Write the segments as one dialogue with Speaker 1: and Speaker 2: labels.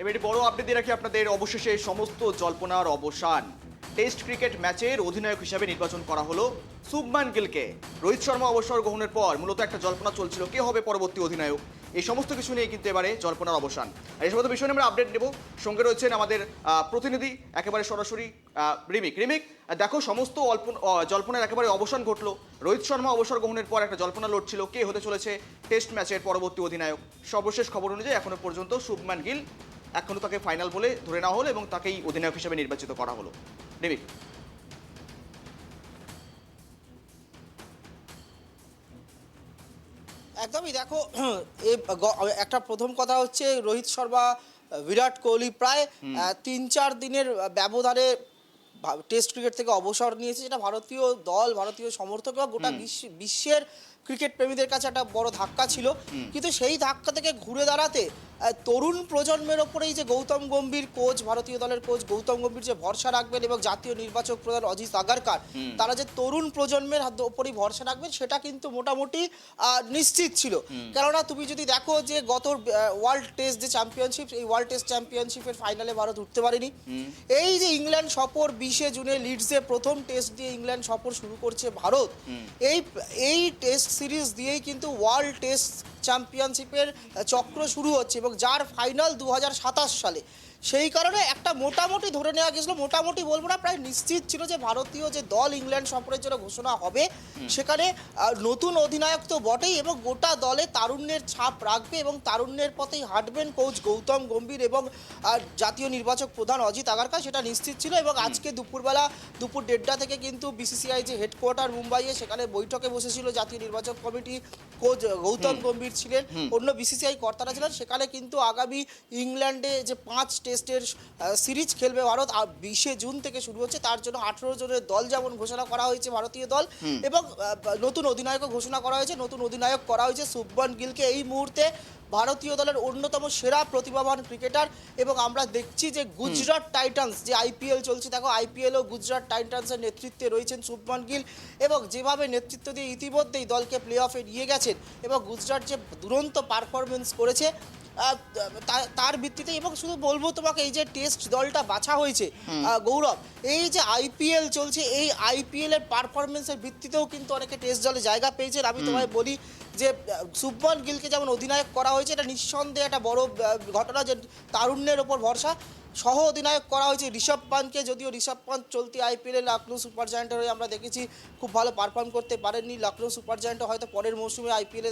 Speaker 1: এবার বড় আপডেট দিয়ে রাখি আপনাদের। অবশেষে সমস্ত জল্পনার অবসান। টেস্ট ক্রিকেট ম্যাচের অধিনায়ক হিসেবে নির্বাচন করা হলো শুভমান গিলকে। রোহিত শর্মা অবসর গ্রহণের পর মূলত একটা জল্পনা চলছিল, কে হবে পরবর্তী অধিনায়ক? এই সমস্ত কিছু নিয়ে কিন্তু এবারে জল্পনার অবসান। আর এই সমস্ত বিষয় নিয়ে আমরা আপডেট নেব। সঙ্গে রয়েছেন আমাদের প্রতিনিধি, একেবারে সরাসরি রিমিক। রিমিক, দেখো সমস্ত অল্প জল্পনার একেবারে অবসান ঘটলো। রোহিত শর্মা অবসর গ্রহণের পর একটা জল্পনা লড়ছিল, কে হতে চলেছে টেস্ট ম্যাচের পরবর্তী অধিনায়ক। সর্বশেষ খবর অনুযায়ী এখনও পর্যন্ত শুভমান গিল এখনও তাকে ফাইনাল বলে ধরে নেওয়া হলো এবং তাকেই অধিনায়ক হিসেবে নির্বাচিত করা হলো। রিমিক
Speaker 2: একদমই দেখো একটা প্রথম কথা হচ্ছে রোহিত শর্মা বিরাট কোহলি প্রায় তিন চার দিনের ব্যবধানে টেস্ট ক্রিকেট থেকে অবসর নিয়েছে। যেটা ভারতীয় দল ভারতীয় সমর্থক বা গোটা বিশ্বের ক্রিকেট প্রেমীদের কাছে একটা বড় ধাক্কা ছিল। কিন্তু সেই ধাক্কা থেকে ঘুরে দাঁড়াতে তরুণ প্রজন্মের ওপরেই যে গৌতম গম্ভীর কোচ ভারতীয় দলের কোচ গৌতম গম্ভীর যে ভরসা রাখবেন এবং জাতীয় নির্বাচক প্রধান অজিত আগারকার তারা যে তরুণ প্রজন্মের ওপরই ভরসা রাখবেন সেটা কিন্তু মোটামুটি নিশ্চিত ছিল। কেননা তুমি যদি দেখো যে গত ওয়ার্ল্ড টেস্ট যে চ্যাম্পিয়নশিপ এই ওয়ার্ল্ড টেস্ট চ্যাম্পিয়নশিপের ফাইনালে ভারত উঠতে পারেনি। এই যে ইংল্যান্ড সফর বিশে জুনে লিডসে প্রথম টেস্ট দিয়ে ইংল্যান্ড সফর শুরু করছে ভারত। এই এই টেস্ট সিরিজ দিয়েই কিন্তু ওয়ার্ল্ড টেস্ট চ্যাম্পিয়নশিপের চক্র শুরু হচ্ছে এবং যার ফাইনাল দু হাজার সাতাশ সালে। সেই কারণে একটা মোটামুটি ধরে নেওয়া গেছিল মোটামুটি বলব না প্রায় নিশ্চিত ছিল যে ভারতীয় যে দল ইংল্যান্ড সফরের জন্য ঘোষণা হবে সেখানে নতুন অধিনায়ক তো বটেই এবং গোটা দলে তারুণ্যের ছাপ রাখবে এবং তারুণ্যের পথেই হাঁটবেন কোচ গৌতম গম্ভীর এবং জাতীয় নির্বাচক প্রধান অজিত আগারকা সেটা নিশ্চিত ছিল এবং আজকে দুপুরবেলা দুপুর দেড়টা থেকে কিন্তু বিসিসিআই যে হেডকোয়ার্টার মুম্বাইয়ে সেখানে বৈঠকে বসেছিল জাতীয় নির্বাচক কমিটি কোচ গৌতম গম্ভীর ছিলেন অন্য বিসিসিআই কর্তারা ছিলেন সেখানে কিন্তু আগামী ইংল্যান্ডে যে পাঁচ টেস্টের সিরিজ খেলবে ভারত। আর বিশে জুন থেকে শুরু হচ্ছে তার জন্য আঠেরো জনের দল যেমন ঘোষণা করা হয়েছে ভারতীয় দল এবং নতুন অধিনায়কও ঘোষণা করা হয়েছে নতুন অধিনায়ক করা হয়েছে শুভমান গিলকে। এই মুহূর্তে ভারতীয় দলের অন্যতম সেরা প্রতিভাবান ক্রিকেটার এবং আমরা দেখছি যে গুজরাট টাইটান্স যে আইপিএল চলছে দেখো আইপিএলও গুজরাট টাইটান্সের নেতৃত্বে রয়েছেন শুভমান গিল এবং যেভাবে নেতৃত্ব দিয়ে ইতিমধ্যেই দলকে প্লে অফে নিয়ে গেছেন এবং গুজরাট যে দুরন্ত পারফরমেন্স করেছে তার ভিত্তিতে এবং শুধু বলব তোমাকে এই যে টেস্ট দলটা বাছা হয়েছে গৌরব এই যে আইপিএল চলছে এই আইপিএল এর পারফরমেন্সের ভিত্তিতেও কিন্তু অনেকে টেস্ট দলে জায়গা পেয়েছেন। আমি তোমায় বলি যে শুভমান গিলকে যেমন অধিনায়ক করা হয়েছে এটা নিঃসন্দেহে একটা বড় ঘটনা যে তারুণ্যের ওপর ভরসা। সহ অধিনায়ক করা হয়েছে ঋষভ পান্তকে যদিও ঋষভ পান্ত চলতি আইপিএলে লখনৌ সুপার জায়ান্টের হয়ে আমরা দেখেছি খুব ভালো পারফর্ম করতে পারেননি। লখনৌ সুপার জায়ান্টে হয়তো পরের মৌসুমে আইপিএলে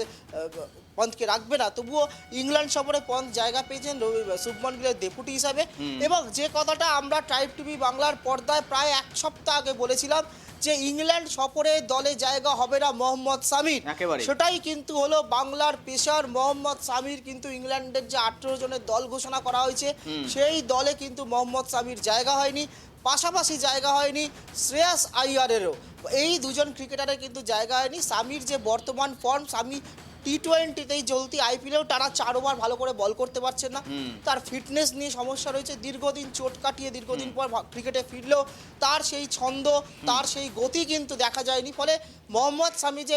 Speaker 2: পন্থকে রাখবে না। তবুও ইংল্যান্ড সফরে পন্থ জায়গা পেয়েছেন রবি- শুভমান গিলের ডেপুটি হিসাবে। এবং যে কথাটা আমরা ট্রাইব টিভি বাংলার পর্দায় প্রায় এক সপ্তাহ আগে বলেছিলাম যে ইংল্যান্ড সফরে দলে জায়গা হবে না মোহাম্মদ সামির। সেটাই কিন্তু হলো বাংলার পেশার মোহাম্মদ সামির কিন্তু ইংল্যান্ডের যে আঠেরো জনের দল ঘোষণা করা হয়েছে সেই দলে কিন্তু মোহাম্মদ সামির জায়গা হয়নি পাশাপাশি জায়গা হয়নি শ্রেয়াস আইয়ারেরও। এই দুজন ক্রিকেটারের কিন্তু জায়গা হয়নি। সামির যে বর্তমান ফর্ম সামি টি টোয়েন্টিতেই চলতি আইপিএলেও তারা চার ওভার ভালো করে বল করতে পারছেন না। তার ফিটনেস নিয়ে সমস্যা রয়েছে। দীর্ঘদিন চোট কাটিয়ে দীর্ঘদিন পর ক্রিকেটে ফিরলেও তার সেই ছন্দ তার সেই গতি কিন্তু দেখা যায়নি। ফলে মোহাম্মদ সামি যে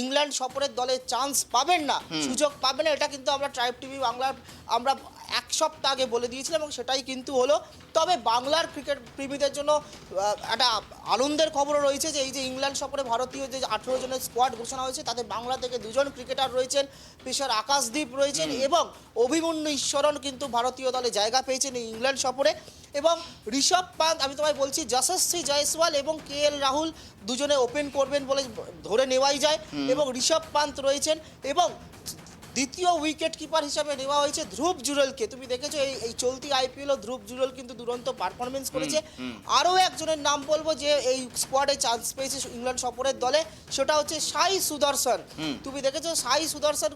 Speaker 2: ইংল্যান্ড সফরের দলে চান্স পাবেন না সুযোগ পাবেন না এটা কিন্তু আমরা ট্রাইব টিভি বাংলার আমরা এক সপ্তাহ আগে বলে দিয়েছিলাম এবং সেটাই কিন্তু হলো। তবে বাংলার ক্রিকেট প্রেমীদের জন্য একটা আনন্দের খবরও রয়েছে যে এই যে ইংল্যান্ড সফরে ভারতীয় যে আঠেরো জনের স্কোয়াড ঘোষণা হয়েছে তাতে বাংলা থেকে দুজন ক্রিকেটার রয়েছেন পেশার আকাশদীপ রয়েছেন এবং অভিমন্যু ঈশ্বরণ কিন্তু ভারতীয় দলে জায়গা পেয়েছেন এই ইংল্যান্ড সফরে। এবং ঋষভ পান্ত আমি তোমায় বলছি যশস্বী জয়সওয়াল এবং কে এল রাহুল দুজনে ওপেন করবেন বলে ধরে নেওয়াই যায় এবং ঋষভ পান্ত রয়েছেন এবং দ্বিতীয় উইকেট কিপার হিসাবে নেওয়া হয়েছে ধ্রুব জুরেলকে। তুমি দেখেছ এই এই চলতি আইপিএল ও ধ্রুব জুরেল কিন্তু দুরন্ত পারফরমেন্স করেছে। আরও একজনের নাম বলব যে এই স্কোয়াডে চান্স পেয়েছে ইংল্যান্ড সফরের দলে সেটা হচ্ছে সাই সুদর্শন। তুমি দেখেছ সাই সুদর্শন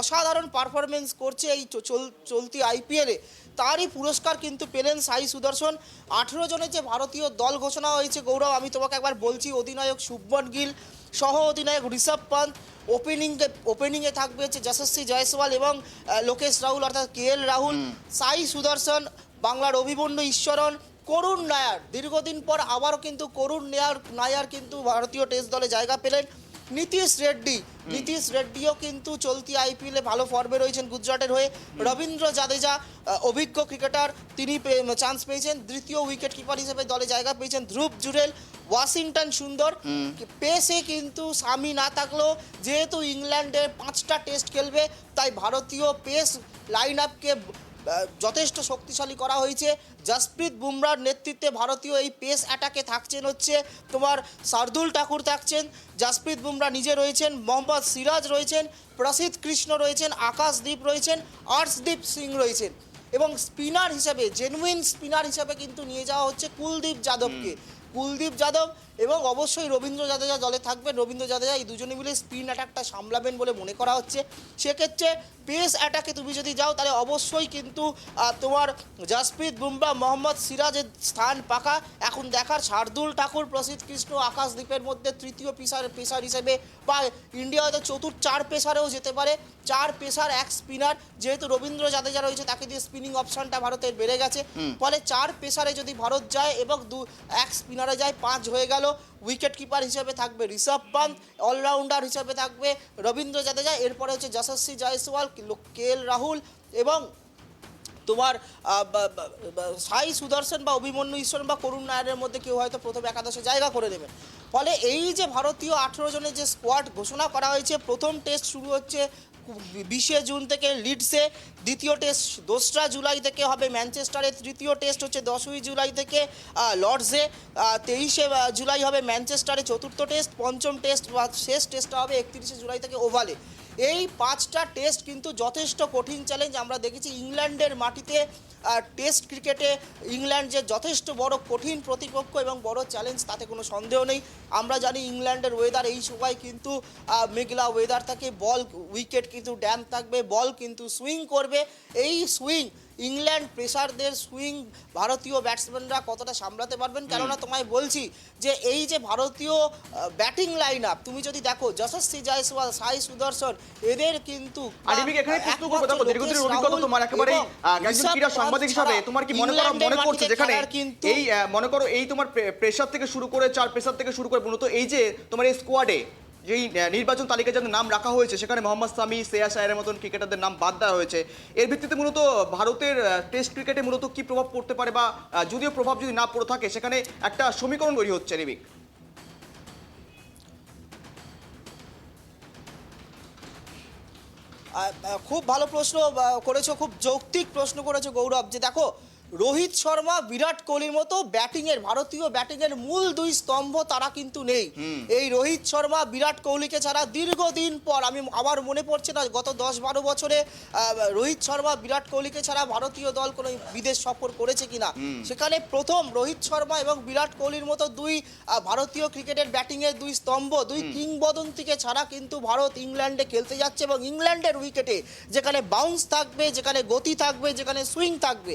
Speaker 2: অসাধারণ পারফরমেন্স করছে এই চল- চলতি আইপিএলে তারই পুরস্কার কিন্তু পেলেন সাই সুদর্শন। আঠেরো জনের যে ভারতীয় দল ঘোষণা হয়েছে গৌরব আমি তোমাকে একবার বলছি অধিনায়ক শুভমন গিল সহ অধিনায়ক ঋষভ পান্ত ওপেনিংয়ে ওপেনিংয়ে থাকবে হচ্ছে যশস্বী জয়সওয়াল এবং লোকেশ রাহুল অর্থাৎ কে এল রাহুল। সাই সুদর্শন বাংলার অভিমন্যু ঈশ্বরন করুণ নায়ার। দীর্ঘদিন পর আবারও কিন্তু করুণ নায়ার নায়ার কিন্তু ভারতীয় টেস্ট দলে জায়গা পেলেন। নীতিশ রেড্ডি। নীতিশ রেড্ডিও কিন্তু চলতি আইপিএলে ভালো ফর্মে রয়েছেন গুজরাটের হয়ে। রবীন্দ্র জাদেজা অভিজ্ঞ ক্রিকেটার তিনি চান্স পেয়েছেন। দ্বিতীয় উইকেট কিপার হিসেবে দলে জায়গা পেয়েছেন ধ্রুব জুরেল ওয়াশিংটন সুন্দর। পেসে কিন্তু স্বামী না থাকলেও যেহেতু ইংল্যান্ডের পাঁচটা টেস্ট খেলবে তাই ভারতীয় পেস লাইন আপকে যথেষ্ট শক্তিশালী করা হয়েছে। জসপ্রীত বুমরার নেতৃত্বে ভারতীয় এই পেস অ্যাটাকে থাকছেন হচ্ছে তোমার শার্দুল ঠাকুর থাকছেন জসপ্রীত বুমরা নিজে রয়েছেন মোহাম্মদ সিরাজ রয়েছেন প্রসিদ্ধ কৃষ্ণ রয়েছেন আকাশদীপ রয়েছেন আর্শদীপ সিং রয়েছেন। এবং স্পিনার হিসেবে জেনুইন স্পিনার হিসেবে কিন্তু নিয়ে যাওয়া হচ্ছে কুলদীপ যাদবকে। কুলদীপ যাদব এবং অবশ্যই রবীন্দ্র জাদেজা দলে থাকবেন। রবীন্দ্র জাদেজা এই দুজনে মিলে স্পিন অ্যাটাকটা সামলাবেন বলে মনে করা হচ্ছে। সেক্ষেত্রে পেস অ্যাটাকে তুমি যদি যাও তাহলে অবশ্যই কিন্তু তোমার জাসপ্রীত বুমরা মোহাম্মদ সিরাজের স্থান পাকা। এখন দেখার শার্দুল ঠাকুর প্রসিদ্ধ কৃষ্ণ আকাশদ্বীপের মধ্যে তৃতীয় পেসার পেশার হিসেবে বা ইন্ডিয়া হয়তো চতুর্থ চার পেসারেও যেতে পারে। চার পেসার এক স্পিনার যেহেতু রবীন্দ্র জাদেজা রয়েছে তাকে দিয়ে স্পিনিং অপশনটা ভারতের বেড়ে গেছে। ফলে চার পেসারে যদি ভারত যায় এবং দু এক স্পিনারে যায় পাঁচ হয়ে গেল। উইকেট কিপার হিসেবে থাকবে, ঋষভ পান্ত অলরাউন্ডার হিসেবে থাকবে রবীন্দ্র জাদেজা, এরপরে হচ্ছে যশস্বী জয়সওয়াল কে এল রাহুল এবং তোমার সাই সুদর্শন বা অভিমন্যু ঈশ্বর বা করুণ নায়ারের মধ্যে কেউ হয়তো প্রথম একাদশে জায়গা করে নেবেন ফলে এই যে ভারতীয় আঠেরো জনের যে স্কোয়াড ঘোষণা করা হয়েছে, প্রথম টেস্ট শুরু হচ্ছে বিশে জুন থেকে লিডসে দ্বিতীয় টেস্ট, দোসরা জুলাই থেকে হবে ম্যানচেস্টারে তৃতীয় টেস্ট হচ্ছে দশই জুলাই থেকে লর্ডসে তেইশে জুলাই হবে ম্যানচেস্টারে চতুর্থ টেস্ট, পঞ্চম টেস্ট বা শেষ টেস্টটা হবে একত্রিশে জুলাই থেকে ওভালে। এই পাঁচটা টেস্ট কিন্তু যথেষ্ট কঠিন চ্যালেঞ্জ আমরা দেখেছি ইংল্যান্ডের মাটিতে টেস্ট ক্রিকেটে ইংল্যান্ড যে যথেষ্ট বড় কঠিন প্রতিপক্ষ এবং বড় চ্যালেঞ্জ তাতে কোনো সন্দেহ নেই। আমরা জানি ইংল্যান্ডের ওয়েদার এই সময় কিন্তু মেঘলা ওয়েদার থাকে বল উইকেট কিন্তু ড্যাম থাকবে বল কিন্তু সুইং করবে। এই সুইং ইংল্যান্ড প্রেসারদের সুইং ভারতীয় ব্যাটসম্যানরা কতটা সামলাতে পারবেন? কেননা তোমায় বলছি যে এই যে ভারতীয় ব্যাটিং লাইন আপ তুমি যদি দেখো যশস্বী জয়সওয়াল সাই সুদর্শন এদের কিন্তু
Speaker 1: তোমার একেবারে সাংবাদিক হিসাবে কি মনে করো? মনে করছে যেখানে এই মনে করো এই তোমার প্রেশার থেকে শুরু করে চার প্রেশার থেকে শুরু করে মূলত এই যে তোমার এই স্কোয়াডে যেই নির্বাচন তালিকায় যাদের নাম রাখা হয়েছে সেখানে মোহাম্মদ সামি শ্রেয়াস আয়ারের মতন ক্রিকেটারদের নাম বাদ দেওয়া হয়েছে। এর ভিত্তিতে মূলত ভারতের টেস্ট ক্রিকেটে মূলত কি প্রভাব পড়তে পারে বা যদিও প্রভাব যদি না পড়ে থাকে সেখানে একটা সমীকরণ তৈরি হচ্ছে
Speaker 2: আহ, খুব ভালো প্রশ্ন করেছ খুব যৌক্তিক প্রশ্ন করেছ গৌরব যে দেখো রোহিত শর্মা বিরাট কোহলির মতো ব্যাটিংয়ের ভারতীয় ব্যাটিংয়ের মূল দুই স্তম্ভ তারা কিন্তু নেই। এই রোহিত শর্মা বিরাট কোহলিকে ছাড়া দীর্ঘদিন পর আমি আবার মনে পড়ছে না গত দশ বারো বছরে রোহিত শর্মা বিরাট কোহলিকে ছাড়া ভারতীয় দল কোনো বিদেশ সফর করেছে কিনা? সেখানে প্রথম রোহিত শর্মা এবং বিরাট কোহলির মতো দুই ভারতীয় ক্রিকেটের ব্যাটিংয়ের দুই স্তম্ভ দুই কিংবদন্তিকে ছাড়া কিন্তু ভারত ইংল্যান্ডে খেলতে যাচ্ছে এবং ইংল্যান্ডের উইকেটে যেখানে বাউন্স থাকবে যেখানে গতি থাকবে যেখানে সুইং থাকবে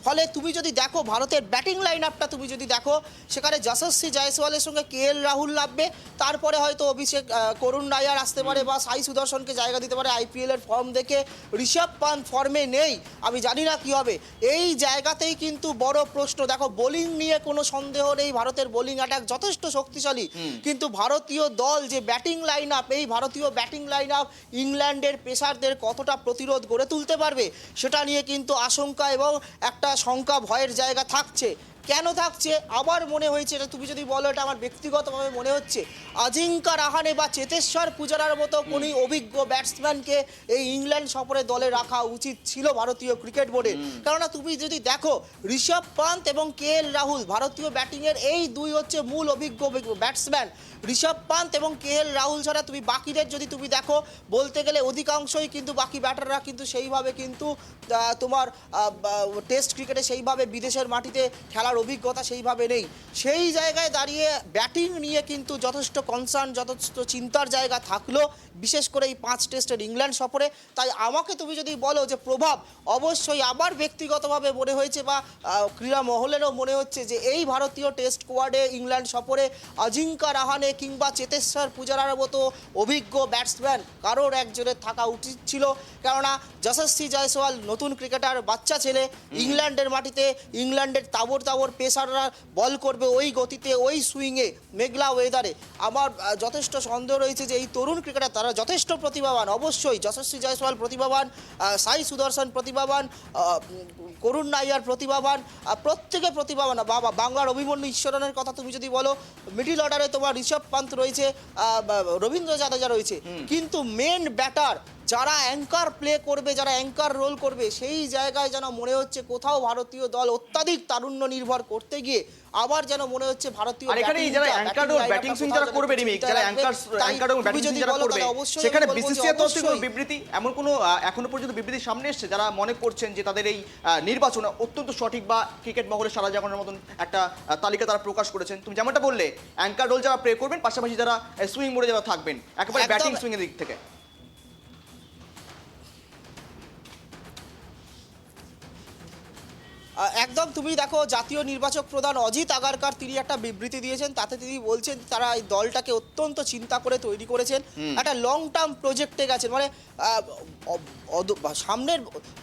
Speaker 2: ফলে তুমি যদি দেখো ভারতের ব্যাটিং লাইন আপটা তুমি যদি দেখো সেখানে যশস্বী জয়সওয়ালের সঙ্গে কে এল রাহুল নামবে তারপরে হয়তো অভিষেক করুণ রায়ার আসতে পারে বা সাই সুদর্শনকে জায়গা দিতে পারে আইপিএল এর ফর্ম দেখে। ঋষভ পান্ত ফর্মে নেই আমি জানি না কি হবে। এই জায়গাতেই কিন্তু বড় প্রশ্ন। দেখো বোলিং নিয়ে কোনো সন্দেহ নেই ভারতের বোলিং অ্যাটাক যথেষ্ট শক্তিশালী। কিন্তু ভারতীয় দল যে ব্যাটিং লাইন আপ এই ভারতীয় ব্যাটিং লাইন আপ ইংল্যান্ডের পেসারদের কতটা প্রতিরোধ গড়ে তুলতে পারবে সেটা নিয়ে কিন্তু আশঙ্কা এবং একটা শঙ্কা ভয়ের জায়গা থাকছে। কেন থাকছে? আবার মনে হয়েছে এটা তুমি যদি বলো এটা আমার ব্যক্তিগতভাবে মনে হচ্ছে। আজিঙ্কা রাহানে বা চেতেশ্বর পূজারার মতো কোনো অভিজ্ঞ ব্যাটসম্যানকে এই ইংল্যান্ড সফরে দলে রাখা উচিত ছিল ভারতীয় ক্রিকেট বোর্ডের কেননা তুমি যদি দেখো ঋষভ পান্ত এবং কে এল রাহুল ভারতীয় ব্যাটিংয়ের এই দুই হচ্ছে মূল অভিজ্ঞ ব্যাটসম্যান ঋষভ পান্ত এবং কে এল রাহুল ছাড়া তুমি বাকিদের যদি তুমি দেখো বলতে গেলে অধিকাংশই কিন্তু বাকি ব্যাটাররা কিন্তু সেইভাবে কিন্তু তোমার টেস্ট ক্রিকেটে সেইভাবে বিদেশের মাটিতে খেলার অভিজ্ঞতা সেইভাবে নেই। সেই জায়গায় দাঁড়িয়ে ব্যাটিং নিয়ে কিন্তু যথেষ্ট কনসার্ন যথেষ্ট চিন্তার জায়গা থাকল বিশেষ করে এই পাঁচ টেস্টের ইংল্যান্ড সফরে। তাই আমাকে তুমি যদি বলো যে প্রভাব অবশ্যই আবার ব্যক্তিগতভাবে মনে হয়েছে বা ক্রীড়া মহলেরও মনে হচ্ছে যে এই ভারতীয় টেস্ট স্কোয়াডে ইংল্যান্ড সফরে অজিঙ্কা রাহানে কিংবা চেতেশ্বর পূজারার মতো অভিজ্ঞ ব্যাটসম্যান কারোর একজনের থাকা উচিত ছিল। কেননা যশস্বী জয়সওয়াল নতুন ক্রিকেটার বাচ্চা ছেলে ইংল্যান্ডের মাটিতে ইংল্যান্ডের তাবর তাবর ওর পেসাররা বল করবে ওই গতিতে ওই সুইংয়ে মেঘলা ওয়েদারে আমার যথেষ্ট সন্দেহ রয়েছে যে এই তরুণ ক্রিকেটার তারা যথেষ্ট প্রতিভাবান অবশ্যই। যশস্বী জয়সওয়াল প্রতিভাবান সাই সুদর্শন প্রতিভাবান করুণ নাইয়ার প্রতিভাবান প্রত্যেকে প্রতিভাবান। বাবা বাংলার অভিমন্যু ঈশ্বরনের কথা তুমি যদি বলো মিডিল অর্ডারে তোমার ঋষভ পান্ত রয়েছে রবীন্দ্র জাদেজা রয়েছে। কিন্তু মেন ব্যাটার যারা অ্যাঙ্কার প্লে করবে যারা অ্যাঙ্কার রোল করবে সেই জায়গায় যেন মনে হচ্ছে কোথাও ভারতীয় দল অত্যাধিক তারুণ্য নির্ভর করতে গিয়ে আবার যেন মনে হচ্ছে ভারতীয়
Speaker 1: আর এখানে যারা অ্যাঙ্কার রোল ব্যাটিং সুইং যারা করবে রিমিক যারা অ্যাঙ্কার অ্যাঙ্কার
Speaker 2: তুমি
Speaker 1: ব্যাটিং সুইং যারা করবে সেখানে বিসিসিআই তরফ থেকে বিবৃতি এমন কোনো এখনও পর্যন্ত বিবৃতি সামনে এসেছে যারা মনে করছেন যে তাদের এই নির্বাচন অত্যন্ত সঠিক বা ক্রিকেট মহলে সারা জাগানোর মতন একটা তালিকা তারা প্রকাশ করেছেন। তুমি যেমনটা বললে অ্যাঙ্কার রোল যারা প্লে করবেন পাশাপাশি যারা সুইং মোডে যারা থাকবেন একেবারে ব্যাটিং সুইং এর দিক থেকে।
Speaker 2: একদম তুমি দেখো জাতীয় নির্বাচক প্রধান অজিত আগারকার তিনি একটা বিবৃতি দিয়েছেন তাতে তিনি বলছেন তারা এই দলটাকে অত্যন্ত চিন্তা করে তৈরি করেছেন। একটা লং টার্ম প্রজেক্টে গেছেন মানে সামনের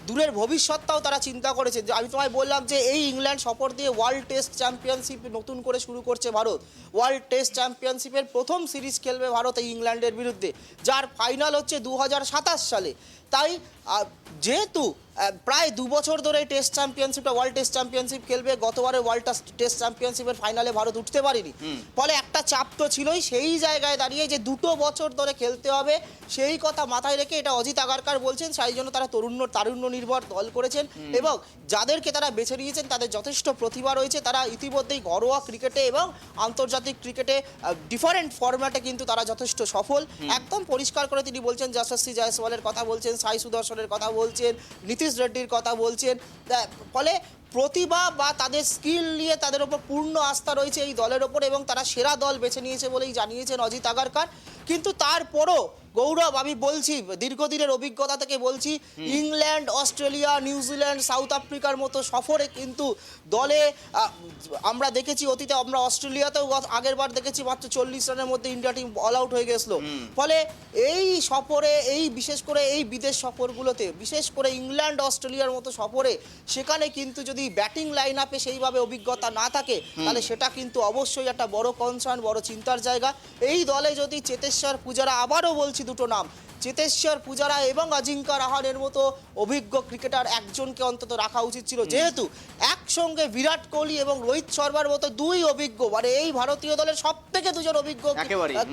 Speaker 2: দূরের ভবিষ্যৎটাও তারা চিন্তা করেছেন। যে আমি তোমায় বললাম যে এই ইংল্যান্ড সফর দিয়ে ওয়ার্ল্ড টেস্ট চ্যাম্পিয়নশিপ নতুন করে শুরু করছে ভারত। ওয়ার্ল্ড টেস্ট চ্যাম্পিয়নশিপের প্রথম সিরিজ খেলবে ভারত এই ইংল্যান্ডের বিরুদ্ধে যার ফাইনাল হচ্ছে দু হাজার সাতাশ সালে। তাই যেহেতু প্রায় দু বছর ধরে টেস্ট চ্যাম্পিয়নশিপটা ওয়ার্ল্ড টেস্ট চ্যাম্পিয়নশিপ খেলবে গতবারে ওয়ার্ল্ড টেস্ট চ্যাম্পিয়নশিপের ফাইনালে ভারত উঠতে পারেনি। ফলে একটা চাপ তো ছিলই সেই জায়গায় দাঁড়িয়ে যে দুটো বছর ধরে খেলতে হবে সেই কথা মাথায় রেখে এটা অজিত আগারকার বলছেন সেই জন্য তারা তরুণ তারুণ্য নির্ভর দল করেছেন এবং যাদেরকে তারা বেছে নিয়েছেন তাদের যথেষ্ট প্রতিভা রয়েছে। তারা ইতিমধ্যেই ঘরোয়া ক্রিকেটে এবং আন্তর্জাতিক ক্রিকেটে ডিফারেন্ট ফরম্যাটে কিন্তু তারা যথেষ্ট সফল। একদম পরিষ্কার করে তিনি বলছেন যশস্বী জয়সওয়ালের কথা বলছেন সাই সুদর্শনের কথা বলছেন নীতিশ রেড্ডির কথা বলছেন। ফলে প্রতিভা বা তাদের স্কিল নিয়ে তাদের ওপর পূর্ণ আস্থা রয়েছে এই দলের ওপর এবং তারা সেরা দল বেছে নিয়েছে বলেই জানিয়েছেন অজিত আগারকার। কিন্তু তারপরও গৌরব আমি বলছি দীর্ঘদিনের অভিজ্ঞতা থেকে বলছি ইংল্যান্ড অস্ট্রেলিয়া নিউজিল্যান্ড সাউথ আফ্রিকার মতো সফরে কিন্তু দলে আমরা দেখেছি অতীতে আমরা অস্ট্রেলিয়াতেও আগের বার দেখেছি মাত্র চল্লিশ রানের মধ্যে ইন্ডিয়া টিম অল আউট হয়ে গেছিল। ফলে এই সফরে এই বিশেষ করে এই বিদেশ সফরগুলোতে বিশেষ করে ইংল্যান্ড অস্ট্রেলিয়ার মতো সফরে সেখানে কিন্তু যদি ব্যাটিং লাইন আপে সেইভাবে অভিজ্ঞতা না থাকে তাহলে সেটা কিন্তু অবশ্যই একটা বড় কনসার্ন বড় চিন্তার জায়গা। এই দলে যদি চেতেশ্বর পূজারা আবারও বলছি দুটো নাম চেতেশ্বর পূজারা এবং অজিঙ্কা রাহানের মতো অভিজ্ঞ ক্রিকেটার একজনকে অন্তত রাখা উচিত ছিল। যেহেতু একসঙ্গে বিরাট কোহলি এবং রোহিত শর্মার মতো দুই অভিজ্ঞ মানে এই ভারতীয় দলের সব থেকে দুজন অভিজ্ঞ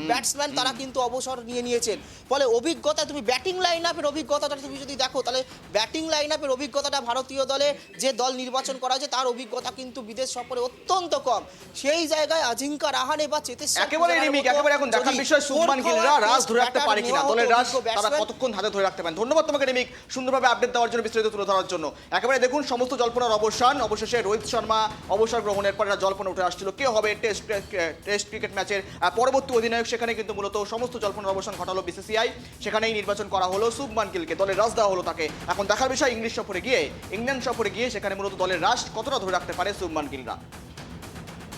Speaker 2: ব্যাটসম্যান তারা কিন্তু অবসর নিয়ে নিয়েছেন। ফলে অভিজ্ঞতা তুমি ব্যাটিং লাইন আপের অভিজ্ঞতাটা তুমি যদি দেখো তাহলে ব্যাটিং লাইন আপের অভিজ্ঞতাটা ভারতীয় দলে যে দল নির্বাচন করা হয়েছে তার অভিজ্ঞতা কিন্তু বিদেশ সফরে অত্যন্ত কম। সেই জায়গায় আজিঙ্কা রাহানে বা চেতেশ্বর
Speaker 1: একেবারে রিমিক একেবারে এখন দেখার বিষয় গিলরা রাজ ধরে রাখতে পারে কিনা? দলের রাজ তারা কতক্ষণ হাতে ধরে রাখতে পারেন? ধন্যবাদ তোমাকে রিমিক। সুন্দরভাবে আপডেট দেওয়ার জন্য বিস্তারিত তুলে ধরার জন্য। একেবারে দেখুন সমস্ত জল্পনার অবসান। অবশেষে রোহিত শর্মা অবসর গ্রহণের পর জল্পনা উঠে আসছিল। কে হবে টেস্ট টেস্ট ক্রিকেট ম্যাচের পরবর্তী অধিনায়ক? সেখানে কিন্তু মূলত সমস্ত জল্পনার অবসান ঘটালো বিসিসিআই সেখানেই নির্বাচন করা হলো শুভমান গিলকে। দলের রাজ দেওয়া হলো তাকে। এখন দেখার বিষয় ইংলিশ সফরে গিয়ে ইংল্যান্ড সফরে গিয়ে সেখানে মূলত দলের রাশ কতটা ধরে রাখতে পারে সুমান গিলরা?